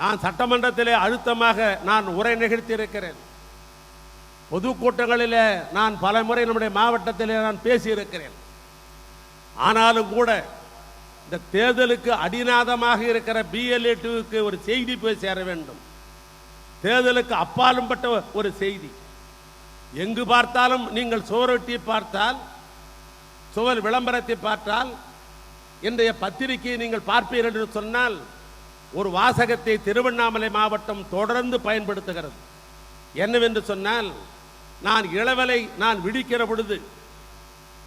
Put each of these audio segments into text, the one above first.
நான் சட்டமன்றத்திலே அழுத்தமாக நான் உரை நிகழ்த்தியிருக்கிறேன். பொதுக்கூட்டங்களிலே நான் பல முறை நம்முடைய மாவட்டத்திலே நான் பேசியிருக்கிறேன். ஆனாலும் கூட இந்த தேர்தலுக்கு அடிநாதமாக இருக்கிற பிஎல்ஏ டூவுக்கு ஒரு செய்தி போய் சேர வேண்டும். தேர்தலுக்கு அப்பாலும் பட்ட ஒரு செய்தி. எங்கு பார்த்தாலும் நீங்கள் சுவரொட்டி பார்த்தால் சுவர் விளம்பரத்தை பார்த்தால் இன்றைய பத்திரிகையை நீங்கள் பார்ப்பீர்கள் என்று சொன்னால் ஒரு வாசகத்தை திருவண்ணாமலை மாவட்டம் தொடர்ந்து பயன்படுத்துகிறது. என்னவென்று சொன்னால் நான் இளவலை நான் விடிக்கிற பொழுது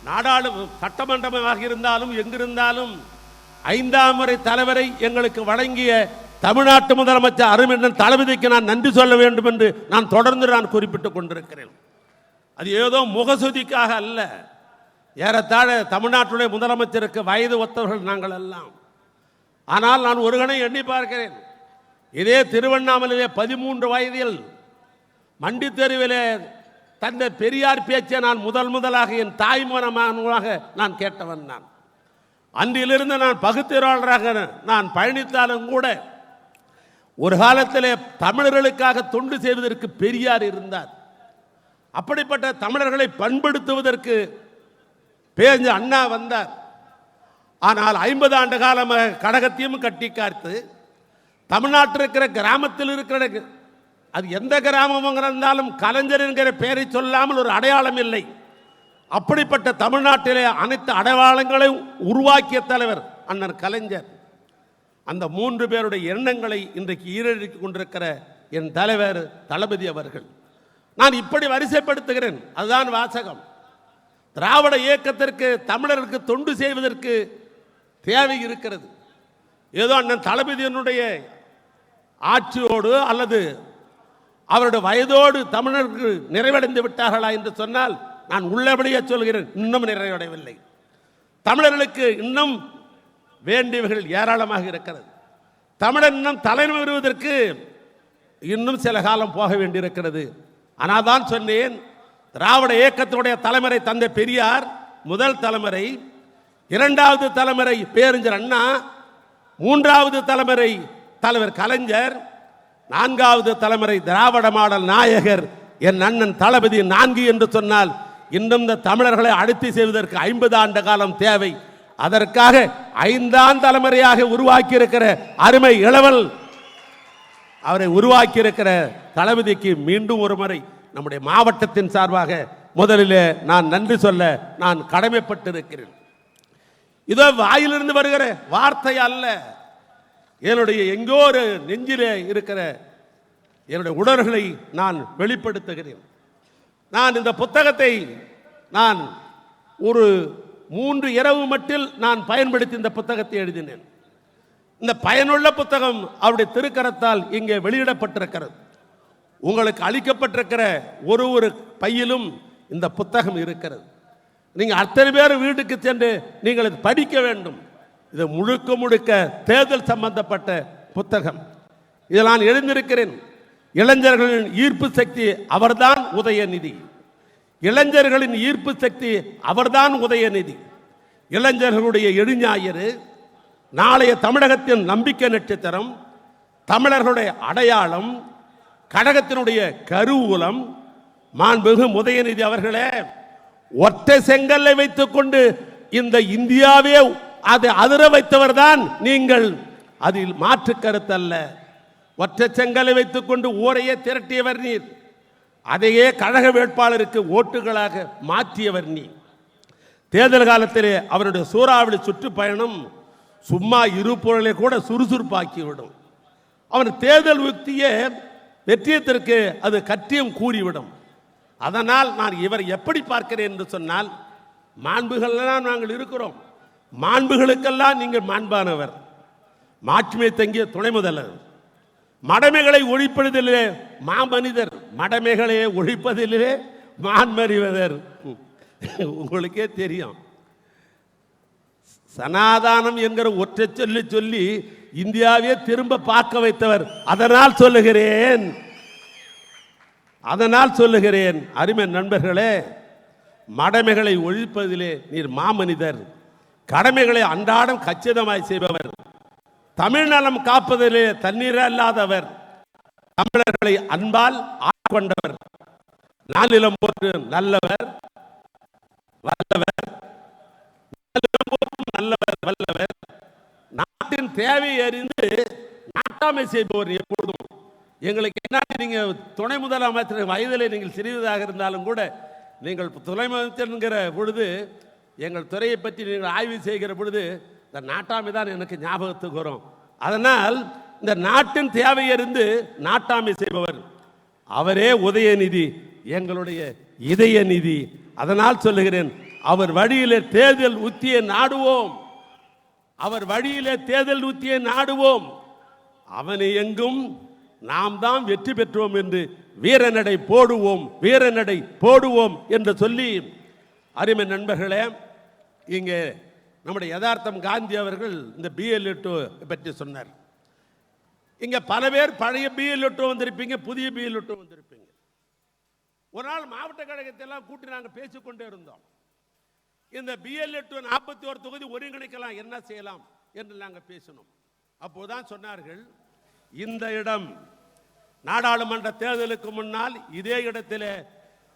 நாடாளு சட்டமன்றமாக இருந்தாலும் எங்கிருந்தாலும் ஐந்தாம் முறை தலைவரை எங்களுக்கு வழங்கிய தமிழ்நாட்டு முதலமைச்சர் அருமையன் தளபதிக்கு நான் நன்றி சொல்ல வேண்டும் என்று நான் தொடர்ந்து நான் குறிப்பிட்டுக் கொண்டிருக்கிறேன். அது ஏதோ முகசுதிக்காக அல்ல. ஏறத்தாழ தமிழ்நாட்டுடைய முதலமைச்சருக்கு வயது ஒத்தவர்கள் நாங்கள் எல்லாம். ஆனால் நான் ஒரு கணம் எண்ணி பார்க்கிறேன். இதே திருவண்ணாமலையிலே பதிமூன்று வயதில் மண்டி தெருவிலே தந்தை பெரியார் பேச்சை நான் முதல் முதலாக என் தாய்மனமாக நான் கேட்டவன் நான். அன்றிலிருந்து நான் பகுத்தறிவாளராக நான் பயணித்தாலும் கூட ஒரு காலத்திலே தமிழர்களுக்காக தொண்டு செய்வதற்கு பெரியார் இருந்தார். அப்படிப்பட்ட தமிழர்களை பண்படுத்துவதற்கு பேஞ்ச அண்ணா வந்தார். ஆனால் ஐம்பது ஆண்டு காலமாக கடகத்தையும் கட்டி காத்து தமிழ்நாட்டில் இருக்கிற கிராமத்தில் இருக்கிற அது எந்த கிராமமாக இருந்தாலும் கலைஞர் என்கிற பெயரை சொல்லாமல் ஒரு அடையாளம் இல்லை. அப்படிப்பட்ட தமிழ்நாட்டிலே அனைத்து அடையாளங்களையும் உருவாக்கிய தலைவர் அண்ணன் கலைஞர். அந்த மூன்று பேருடைய எண்ணங்களை இன்றைக்கு ஈரடித்துக் கொண்டிருக்கிற என் தலைவர் தளபதி அவர்கள். நான் இப்படி வரிசைப்படுத்துகிறேன். அதுதான் வாசகம். திராவிட இயக்கத்திற்கு தமிழருக்கு தொண்டு செய்வதற்கு தேவை இருக்கிறது. ஏதோ அண்ணன் தளபதியினுடைய ஆட்சியோடு அல்லது அவருடைய வயதோடு தமிழருக்கு நிறைவடைந்து விட்டார்களா என்று சொன்னால் நான் உள்ளபடியே சொல்கிறேன் இன்னும் நிறைவடையவில்லை. தமிழர்களுக்கு இன்னும் வேண்டியவர்கள் ஏராளமாக இருக்கிறது. தமிழன் இன்னும் தலைமை வருவதற்கு இன்னும் சில காலம் போக வேண்டியிருக்கிறது. ஆனால் தான் சொன்னேன் திராவிட இயக்கத்தினுடைய தலைமுறை தந்தை பெரியார் முதல் தலைமுறை இரண்டாவது தலைமுறை பேரறிஞர் அண்ணா மூன்றாவது தலைமுறை தலைவர் கலைஞர் நான்காவது தலைமுறை திராவிட மாடல் நாயகர் என் அண்ணன் தளபதி நான்கு என்று சொன்னால் இன்னும் இந்த தமிழர்களை அழுத்தி செய்வதற்கு ஐம்பது ஆண்டு காலம் தேவை. அதற்காக ஐந்தாம் தலைமுறையாக உருவாக்கி இருக்கிற அருமை இளவல் அவரை உருவாக்கி இருக்கிற தளபதிக்கு மீண்டும் ஒரு முறை நம்முடைய மாவட்டத்தின் சார்பாக முதலிலே நான் நன்றி சொல்ல நான் கடமைப்பட்டிருக்கிறேன். இதோ வாயிலிருந்து வருகிற வார்த்தை அல்ல. என்னுடைய எங்கோ ஒரு நெஞ்சிலே இருக்கிற என்னுடைய உணர்வுகளை நான் வெளிப்படுத்துகிறேன். நான் இந்த புத்தகத்தை நான் ஒரு மூன்று இரவு மட்டில் நான் பயன்படுத்தி இந்த புத்தகத்தை எழுதினேன். இந்த பயனுள்ள புத்தகம் அவருடைய திருக்கரத்தால் இங்கே வெளியிடப்பட்டிருக்கிறது. உங்களுக்கு அளிக்கப்பட்டிருக்கிற ஒரு ஒரு பையிலும் இந்த புத்தகம் இருக்கிறது. நீங்கள் அத்தனை பேர் வீட்டுக்கு சென்று நீங்கள் இது படிக்க வேண்டும். இது முழுக்க முழுக்க தேர்தல் சம்பந்தப்பட்ட புத்தகம். இதில் நான் எழுந்திருக்கிறேன். இளைஞர்களின் ஈர்ப்பு சக்தி அவர்தான் உதயநிதி இளைஞர்களின் ஈர்ப்பு சக்தி அவர்தான் உதயநிதி இளைஞர்களுடைய எழுஞாயிறு நாளைய தமிழகத்தின் நம்பிக்கை நட்சத்திரம் தமிழர்களுடைய அடையாளம் கழகத்தினுடைய கருவூலம் மாண்புகு உதயநிதி அவர்களே ஒற்றை செங்கல்லை வைத்துக்கொண்டு இந்த இந்தியாவே அதை அதிர வைத்தவர் தான் நீங்கள். அதில் மாற்று கருத்தல்ல. ஒற்றை செங்கலை வைத்துக்கொண்டு ஊரையே திரட்டியவர் நீர். அதையே கழக வேட்பாளருக்கு ஓட்டுகளாக மாற்றியவர் நீ தேர்தல் காலத்திலே அவருடைய சூறாவளி சுற்றுப்பயணம் சும்மா இருப்பொருளை கூட சுறுசுறுப்பாக்கிவிடும். அவன் தேர்தல் யுக்தியே வெற்றியத்திற்கு அது கற்றியம் கூறிவிடும். அதனால் நான் இவர் எப்படி பார்க்கிறேன் என்று சொன்னால் மாண்புகளெல்லாம் நாங்கள் இருக்கிறோம். மாண்புகளுக்கெல்லாம் நீங்கள் மாண்பானவர். மாட்சிமை தங்கிய துணை முதல்வர். மடமைகளை ஒழிப்பதிலே மாமனிதர். மடமைகளை ஒழிப்பதிலே மான்மறிவதர். உங்களுக்கே தெரியும். சனாதானம் என்கிற ஒற்றை சொல்லி சொல்லி இந்தியாவே திரும்ப பார்க்க வைத்தவர். அதனால் சொல்லுகிறேன். அதனால் சொல்லுகிறேன் அருமை நண்பர்களே மடமைகளை ஒழிப்பதிலே நீர் மாமனிதர். கடமைகளை அன்றாடம் கச்சிதமாய் செய்பவர். தமிழ்நலம் காப்பதிலே தண்ணீர் அல்லாதவர். தமிழர்களை அன்பால் ஆட்கொண்டவர் நாளிலம் போற்று நல்லவர் வல்லவர். நல்லவர் வல்லவர். நாட்டின் தேவையை அறிந்து நாட்டாமை செய்பவர் எப்பொழுதும் எங்களுக்கு என்ன நீங்கள் துணை முதலமைச்சர் வயதில் நீங்கள் சிறியதாக இருந்தாலும் கூட நீங்கள் துணை முதலமைச்சர்ங்கிற பொழுது எங்கள் துறையை பற்றி நீங்கள் ஆய்வு செய்கிற பொழுது இந்த நாட்டாமை தான் எனக்கு ஞாபகத்துக்கு வரும். அதனால் இந்த நாட்டின் தேவை நாட்டாமை செய்பவர் அவரே உதயநிதி எங்களுடைய இதய நிதி. அதனால் சொல்லுகிறேன் அவர் வழியிலே தேர்தல் உத்தியை நாடுவோம். அவர் வழியிலே தேர்தல் உத்தியை நாடுவோம். அவனை எங்கும் நாம் தான் வெற்றி பெற்றோம் என்று வீரநடை போடுவோம் வீரநடை போடுவோம் என்று சொல்லி. அருமை நண்பர்களே இங்கே நம்முடைய யதார்த்தம் காந்தி அவர்கள் இந்த பிஎல்எட்டு பற்றி சொன்னார். இங்கே பல பேர் பழைய பிஎல்எட்டு வந்திருப்பீங்க புதிய பிஎல்எட்டு வந்திருப்பீங்க. ஒரு நாள் மாவட்ட கழகத்தை எல்லாம் கூட்டி நாங்கள் பேசிக்கொண்டே இருந்தோம். இந்த பிஎல்எட்டு நாற்பத்தி ஒரு தொகுதி ஒருங்கிணைக்கலாம் என்ன செய்யலாம் என்று நாங்கள் பேசினோம். அப்போதான் சொன்னார்கள் இந்த இடம் நாடாளுமன்ற தேர்தலுக்கு முன்னால் இதே இடத்தில்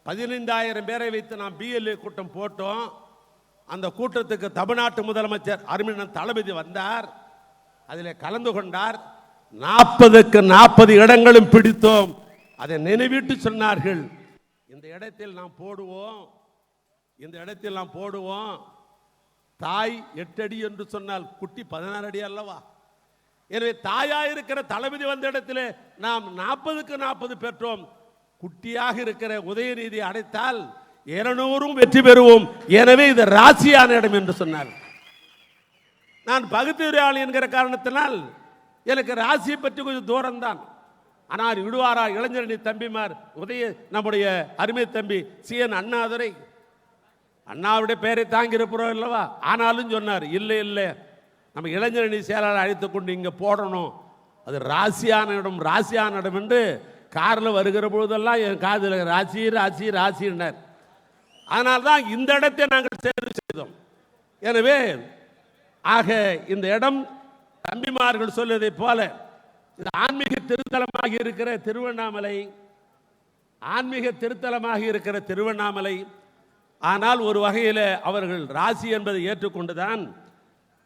பதினைந்தாயிரம் பேரை வைத்து நாம் பிஎல்ஏ கூட்டம் போட்டோம். அந்த கூட்டத்துக்கு தமிழ்நாட்டு முதலமைச்சர் அருமினன் தளபதி வந்தார். அதில் கலந்து கொண்டார். நாற்பதுக்கு நாற்பது இடங்களும் பிடித்தோம். அதை நினைவிட்டு சொன்னார்கள். இந்த இடத்தில் நாம் போடுவோம். இந்த இடத்தில் நாம் போடுவோம். தாய் எட்டடி என்று சொன்னால் குட்டி பதினாறு அடி அல்லவா? எனவே தாயாக இருக்கிற தளபதி வந்த இடத்திலே நாம் நாற்பதுக்கு நாற்பது பெற்றோம். குட்டியாக இருக்கிற உதயநிதி அடைத்தால் இருநூறும் வெற்றி பெறுவோம். எனவே இது ராசியான இடம் என்று சொன்னார். நான் பகுத்தறிவாளி என்கிற காரணத்தினால் எனக்கு ராசியை பற்றி கொஞ்சம் தூரம்தான். ஆனால் விடுவாரா இளைஞரணி தம்பிமார் உதய நம்முடைய அருமை தம்பி சி. என். அண்ணாதுரை. அண்ணாவுடைய பெயரை தாங்கி இருப்போம் அல்லவா? ஆனாலும் சொன்னார் இல்லை இல்லை. நம்ம இளைஞரணி செயலாளர் அழைத்து கொண்டு இங்கே போடணும். அது ராசியான இடம் ராசியான இடம் என்று காரில் வருகிற பொழுதெல்லாம் என் காதில் ராசி ராசி ராசினர் அதனால் தான் இந்த இடத்தை நாங்கள் தேர்வு செய்தோம். எனவே ஆக இந்த இடம் தம்பிமார்கள் சொல்வதைப் போல இது ஆன்மீக திருத்தலமாக இருக்கிற திருவண்ணாமலை ஆன்மீக திருத்தலமாக இருக்கிற திருவண்ணாமலை. ஆனால் ஒரு வகையில் அவர்கள் ராசி என்பதை ஏற்றுக்கொண்டுதான்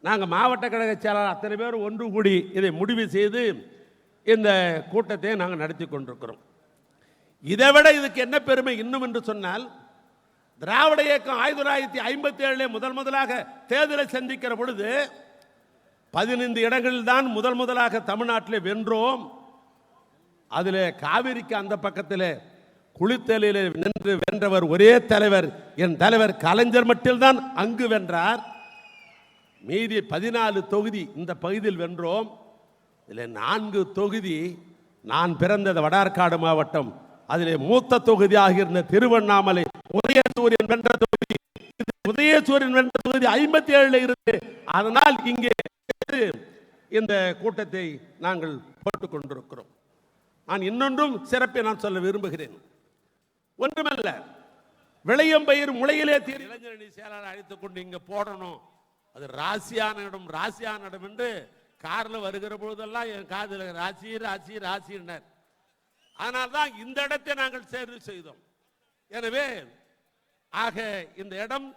நாங்கள் மாவட்ட கழக செயலாளர் அத்தனை பேர் ஒன்று கூடி இதை முடிவு செய்து இந்த கூட்டத்தை நாங்கள் நடத்தி கொண்டிருக்கிறோம். இதை விட இதுக்கு என்ன பெருமை இன்னும் என்று சொன்னால் திராவிட இயக்கம் ஆயிரத்தி தொள்ளாயிரத்தி ஐம்பத்தி ஏழுல முதல் முதலாக தேர்தலை சந்திக்கிற பொழுது பதினைந்து இடங்களில் தான் முதல் முதலாக தமிழ்நாட்டில் வென்றோம். அதில் காவிரிக்கு அந்த பக்கத்தில் குளித்தலில் நின்று வென்றவர் ஒரே தலைவர். என் தலைவர் கலைஞர் மட்டும்தான் அங்கு வென்றார். மீதி பதினாலு தொகுதி இந்த பகுதியில் வென்றோம். இதில் நான்கு தொகுதி நான் பிறந்தது வடார்காடு மாவட்டம். அதிலே மூத்த தொகுதியாக இருந்த திருவண்ணாமலை உதயசூரியன் வென்ற தொகுதி உதயசூரியன் வென்ற தொகுதி ஐம்பத்தி ஏழுல இருந்து. அதனால் இங்கே இந்த கூட்டத்தை நாங்கள் போட்டுக் கொண்டிருக்கிறோம். நான் இன்னொன்றும் சிறப்பை நான் சொல்ல விரும்புகிறேன். ஒன்றுமல்ல விளையம் பயிர் முளையிலே தீர் இளைஞரணி செயலாளர் அழைத்துக் கொண்டு இங்க போடணும். அது ராசியானிடம் ராசியானிடம் என்று காரில் வருகிற பொழுதெல்லாம் என் காதில் ராசி ராசி ராசினர் அதனால்தான் இந்த இடத்தை நாங்கள் தேர்வு செய்தோம். எனவே ஆக இந்த இடம்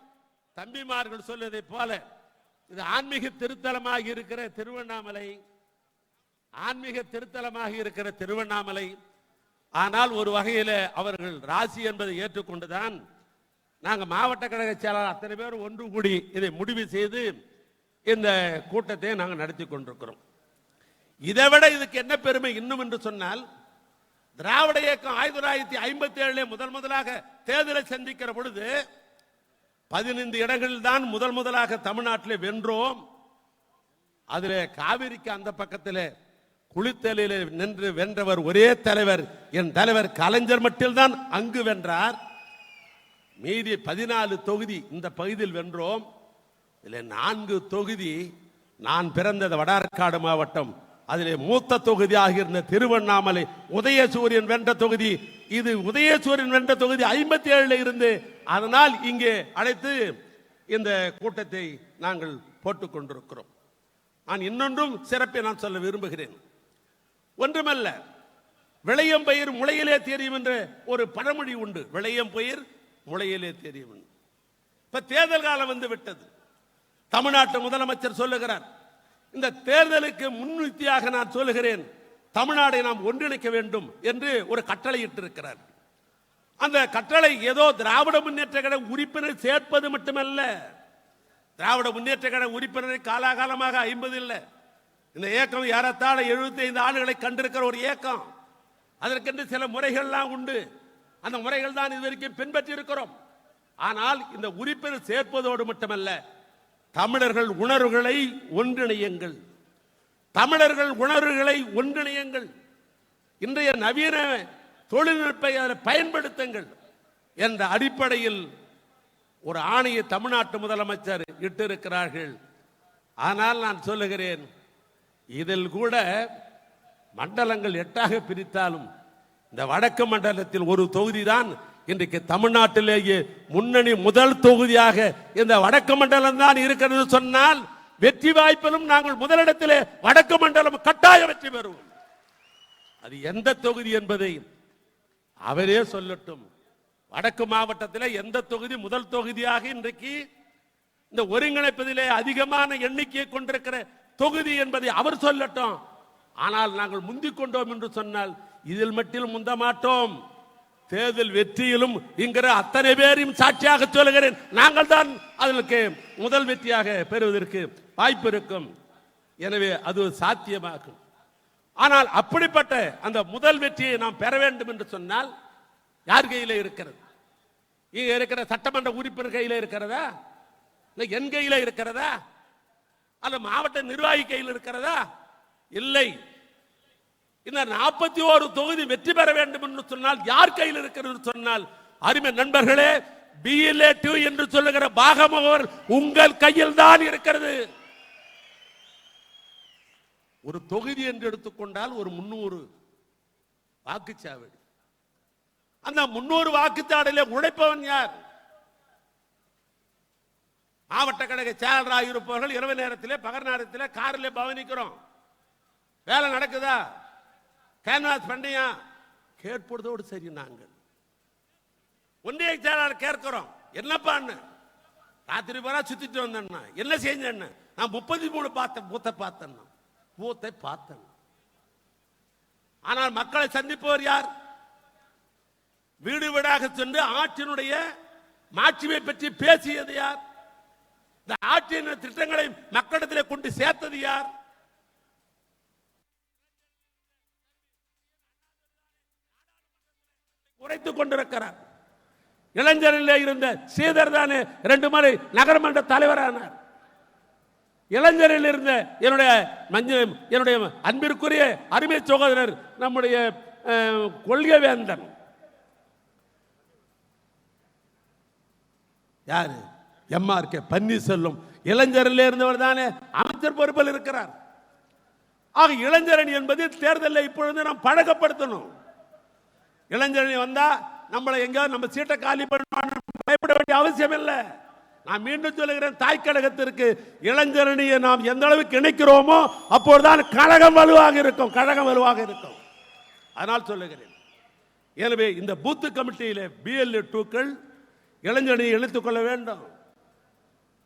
தம்பிமார்கள் சொல்வதைப் போல இது ஆன்மீக திருத்தலமாக இருக்கிற திருவண்ணாமலை ஆன்மீக திருத்தலமாக இருக்கிற திருவண்ணாமலை. ஆனால் ஒரு வகையில் அவர்கள் ராசி என்பதை ஏற்றுக்கொண்டுதான் நாங்கள் மாவட்ட கழக செயலாளர் அத்தனை பேர் ஒன்று கூடி இதை முடிவு செய்து இந்த கூட்டத்தை நாங்கள் நடத்தி கொண்டிருக்கிறோம். இதை விட இதுக்கு என்ன பெருமை இன்னும் என்று சொன்னால் திராவிட இயக்கம் ஆயிரத்தி தொள்ளாயிரத்தி ஐம்பத்தி ஏழுல முதல் முதலாக தேர்தலை சந்திக்கிற பொழுது பதினைந்து இடங்களில் தான் முதல் முதலாக தமிழ்நாட்டில் வென்றோம். அதில் காவிரிக்கு அந்த பக்கத்தில் குளித்தலையில் நின்று வென்றவர் ஒரே தலைவர். என் தலைவர் கலைஞர் மட்டும்தான் அங்கு வென்றார். மீதி பதினாலு தொகுதி இந்த பகுதியில் வென்றோம். இதில் நான்கு தொகுதி நான் பிறந்தது வடார்காடு மாவட்டம். அதிலே மூத்த தொகுதியாக இருந்த திருவண்ணாமலை உதயசூரியன் வென்ற தொகுதி. இது உதயசூரியன் வென்ற தொகுதி ஐம்பத்தி ஏழுல இருந்து. அதனால் இங்கே அழைத்து இந்த கூட்டத்தை நாங்கள் போட்டுக் கொண்டிருக்கிறோம். நான் இன்னொன்றும் சிறப்பை நான் சொல்ல விரும்புகிறேன். ஒன்றுமல்ல விளையம் பயிர் முளையிலே தெரியும் என்ற ஒரு பழமொழி உண்டு. விளையம் பயிர் முளையிலே தெரியவன் இப்ப தேர்தல் காலம் வந்து விட்டது. தமிழ்நாட்டு முதலமைச்சர் சொல்லுகிறார் இந்த தேர்தலுக்கு முன்னிறுத்தியாக நான் சொல்லுகிறேன் தமிழ்நாடை நாம் ஒன்றிணைக்க வேண்டும் என்று ஒரு கட்டளை இட்டிருக்கிறார். அந்த கட்டளை ஏதோ திராவிட முன்னேற்ற கழக உறுப்பினர் சேர்ப்பது மட்டுமல்ல திராவிட முன்னேற்ற கழக உறுப்பினரை காலாகாலமாக ஐம்பது இல்லை. இந்த இயக்கம் ஏறத்தாழ 75 ஆண்டுகளை கண்டிருக்கிற ஒரு இயக்கம். அதற்கென்று சில முறைகள்லாம் உண்டு. அந்த முறைகள் தான் இதுவரைக்கும் பின்பற்றி இருக்கிறோம் ஆனால் இந்த உறுப்பினர் சேர்ப்பதோடு மட்டுமல்ல தமிழர்கள் உணர்வுகளை ஒன்றிணையுங்கள். தமிழர்கள் உணர்வுகளை ஒன்றிணையுங்கள். இன்றைய நவீன தொழில்நுட்பை அதில் பயன்படுத்துங்கள் என்ற அடிப்படையில் ஒரு ஆணையை தமிழ்நாட்டு முதலமைச்சர் இட்டிருக்கிறார்கள். ஆனால் நான் சொல்லுகிறேன் இதில் கூட மண்டலங்கள் எட்டாக பிரித்தாலும் இந்த வடக்கு மண்டலத்தில் ஒரு தொகுதி தான் இன்றைக்கு தமிழ்நாட்டிலேயே முன்னணி முதல் தொகுதியாக இந்த வடக்கு மண்டலம் தான் இருக்கிறது சொன்னால் வெற்றி வாய்ப்பிலும் நாங்கள் முதலிடத்திலே வடக்கு மண்டலம் கட்டாய வெற்றி பெறுவோம். அது எந்த தொகுதி என்பதை அவரே சொல்லட்டும். வடக்கு மாவட்டத்தில் எந்த தொகுதி முதல் தொகுதியாக இன்றைக்கு இந்த ஒருங்கிணைப்பதிலே அதிகமான எண்ணிக்கையை கொண்டிருக்கிற தொகுதி என்பதை அவர் சொல்லட்டும். ஆனால் நாங்கள் முந்திக் கொண்டோம் என்று சொன்னால் இதில் மட்டும் முந்த மாட்டோம். தேர்தல் வெற்றியிலும் இங்கிற அத்தனை பேரையும் சாட்சியாக சொல்லுகிறேன். நாங்கள் தான் அதற்கு முதல் வெற்றியாக பெறுவதற்கு வாய்ப்பு இருக்கும். எனவே அது சாத்தியமாகும். ஆனால் அப்படிப்பட்ட அந்த முதல் வெற்றியை நாம் பெற வேண்டும் என்று சொன்னால் யார் கையில் இருக்கிறது? இங்க இருக்கிற சட்டமன்ற உறுப்பினர் கையில் இருக்கிறதா? இல்லை என் கையில் இருக்கிறதா? அல்ல மாவட்ட நிர்வாகி கையில் இருக்கிறதா? இல்லை. இந்த நாற்பத்தி ஓரு தொகுதி வெற்றி பெற வேண்டும் என்று சொன்னால் யார் கையில் இருக்கிறது சொன்னால் அருமை நண்பர்களே பிஎல்ஏ டூ என்று சொல்லுகிற பாகமவர் உங்கள் கையில் தான் இருக்கிறது. ஒரு தொகுதி என்று எடுத்துக்கொண்டால் ஒரு முன்னூறு வாக்குச்சாவடி. அந்த முன்னூறு வாக்குச்சாவடியில உழைப்பவன் யார்? மாவட்ட கழக செயலராக இருப்பவர்கள் இரவு நேரத்திலே பகல் நேரத்திலே காரில் பவனிக்கிறோம். வேலை நடக்குதா? கேன்வாஸ் பண்ணியா கேட்பதோடு சரி நாங்கள். ஒன்றிய செயலாளர் கேட்கிறோம். என்னப்பான்னு ராத்திரி பூரா சுத்திட்டு வந்தேன்னா. என்ன செஞ்சேன்னு நான் முப்பத்தி மூணு பார்த்தேன் பூத்தை பார்த்தேன் பூத்தை பார்த்தேன். ஆனால் மக்களை சந்திப்பவர் யார்? வீடு வீடாக சென்று ஆட்சியினுடைய மாட்சிமை பற்றி பேசியது யார்? இந்த ஆட்சியின் திட்டங்களை மக்களிடத்தில் கொண்டு சேர்த்தது யார்? உரைத்துக் கொண்டிருக்கிறார். இளைஞரில் இருந்த ஸ்ரீதர் தானே ரெண்டு முறை நகரமன்ற தலைவரானார். இளைஞரில் இருந்த என்னுடைய மஞ்சள் என்னுடைய அன்பிற்குரிய அருமை சகோதரர் நம்முடைய கொள்கை வேந்தன் யாரு? MR MRK Panneerselvam. இளைஞரில் இருந்தவர் தானே அமைச்சர் பொறுப்பில் இருக்கிறார். ஆக இளைஞரணி என்பது தேர்தலில் இப்பொழுது நாம் பழக்கப்படுத்தணும். இளைஞரணி வந்தா நம்மளை எங்கேயாவது நம்ம சீட்டை காலி பண்ணுவான்னு பயப்பட வேண்டிய அவசியம் இல்லை. நான் மீண்டும் சொல்லுகிறேன் தாய் கழகத்திற்கு இளைஞரணியை நாம் எந்த அளவுக்கு இணைக்கிறோமோ அப்போதுதான் கழகம் வலுவாக இருக்கும் கழகம் வலுவாக இருக்கும். அதனால் சொல்லுகிறேன். எனவே இந்த பூத்து கமிட்டியில் பிஎல்ஏ டூக்கள் இளைஞரணியை இணைத்துக் கொள்ள வேண்டும்.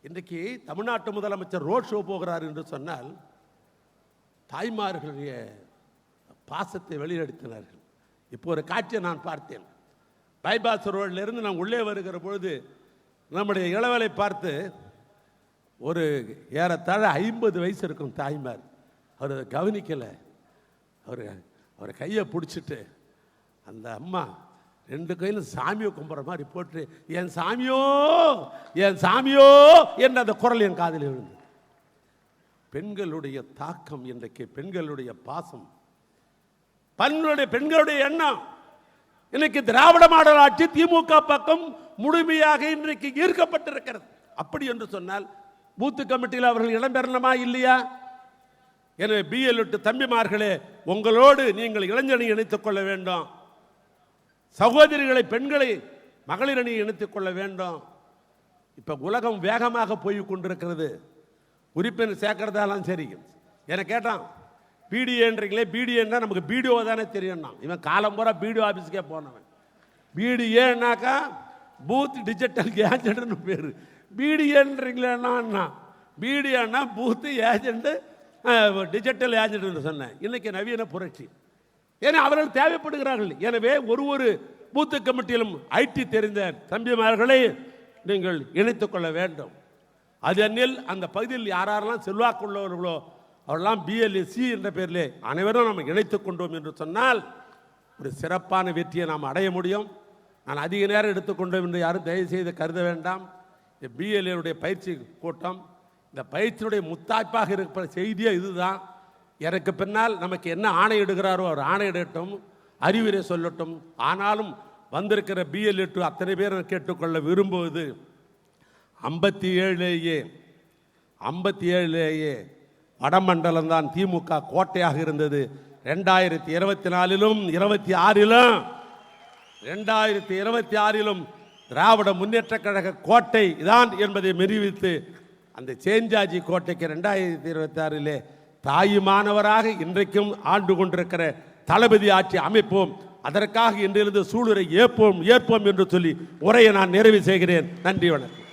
இன்றைக்கு தமிழ்நாட்டு முதலமைச்சர் ரோட் ஷோ போகிறார் என்று சொன்னால் தாய்மார்களுடைய பாசத்தை வெளியெடுத்தினார்கள் இப்போ ஒரு காட்சியை நான் பார்த்தேன். பைபாஸ் ரோட்லேருந்து நான் உள்ளே வருகிற பொழுது நம்முடைய இளவலை பார்த்து ஒரு ஏறத்தாழ ஐம்பது வயசு இருக்கும் தாய்மார். அவர் அதை கவனிக்கலை. அவர் அவர் கையை பிடிச்சிட்டு அந்த அம்மா ரெண்டு கையிலும் சாமியை கும்பிட்ற மாதிரி போட்டு என் சாமியோ என் சாமியோ என்று அந்த குரல் என் காதில் விழுந்து பெண்களுடைய தாக்கம் இன்றைக்கு பெண்களுடைய பாசம். பன்னுடைய பெண்களுடைய எண்ணம். இன்னைக்கு திராவிட மாடல் ஆட்சி திமுக பக்கம் முழுமையாக இன்றைக்கு ஈர்க்கப்பட்டிருக்கிறது. அப்படி என்று சொன்னால் பூத்து கமிட்டியில் அவர்கள் இடம்பெறணுமா இல்லையா? எனவே பிஎல் விட்டு தம்பிமார்களே உங்களோடு நீங்கள் இளைஞனை இணைத்துக் கொள்ள வேண்டும். சகோதரிகளை பெண்களை மகளிரணி இணைத்துக் கொள்ள வேண்டும். இப்ப உலகம் வேகமாக போய் கொண்டிருக்கிறது. உறுப்பினர் சேர்க்கறதாலாம் சரி. என்னை கேட்டான். பிடிஏன்றீங்களே பிடிஏன்னா நமக்கு பிடிஓ தானே தெரியும்னா. இவன் காலம் பூரா பிடிஓ ஆஃபீஸுக்கே போனவன். பிடிஏன்னாக்கா பூத் டிஜிட்டல் ஏஜென்ட்னு பேர். பிடிஏன்றீங்களேன்னா பிடிஏன்னா பூத்து ஏஜென்ட்டு டிஜிட்டல் ஏஜென்ட்னு சொன்னேன். இன்றைக்கி நவீன புரட்சி. ஏன்னா அவர்கள் தேவைப்படுகிறார்கள். எனவே ஒரு ஒரு பூத்து கமிட்டியிலும் ஐடி தெரிந்த தம்பிமார்களை நீங்கள் இணைத்துக்கொள்ள வேண்டும். அது அந்நில் அந்த பகுதியில் யாரெல்லாம் செல்வாக்குள்ளவர்களோ அவரெல்லாம் பிஎல்எஸ்சி என்ற பெயரிலே அனைவரும் நாம் இணைத்து கொண்டோம் என்று சொன்னால் ஒரு சிறப்பான வெற்றியை நாம் அடைய முடியும். நான் அதிக நேரம் எடுத்துக்கொண்டோம் என்று யாரும் தயவு செய்து கருத வேண்டாம். இந்த பிஎல்ஏனுடைய பயிற்சி கூட்டம் இந்த பயிற்சியுடைய முத்தாய்ப்பாக இருக்கிற செய்தியே இதுதான். எனக்கு பின்னால் நமக்கு என்ன ஆணையிடுகிறாரோ அவர் ஆணையிடட்டும் அறிவுரை சொல்லட்டும். ஆனாலும் வந்திருக்கிற பிஎல்ஏ டு அத்தனை பேர் கேட்டுக்கொள்ள விரும்புவது ஐம்பத்தி ஏழுலேயே ஐம்பத்தி ஏழுலேயே வடமண்டலம் தான் திமுக கோட்டையாக இருந்தது. ரெண்டாயிரத்தி இருபத்தி நாலிலும் இருபத்தி ஆறிலும் ரெண்டாயிரத்தி இருபத்தி ஆறிலும் திராவிட முன்னேற்ற கழக கோட்டை தான் என்பதை மெரிவித்து அந்த சேஞ்சாஜி கோட்டைக்கு ரெண்டாயிரத்தி இருபத்தி ஆறிலே தாயுமானவராக இன்றைக்கும் ஆண்டு கொண்டிருக்கிற தளபதி ஆட்சி அமைப்போம். அதற்காக இன்றிலிருந்து சூளுரை ஏற்போம் ஏற்போம் என்று சொல்லி உரையை நான் நிறைவு செய்கிறேன். நன்றி வணக்கம்.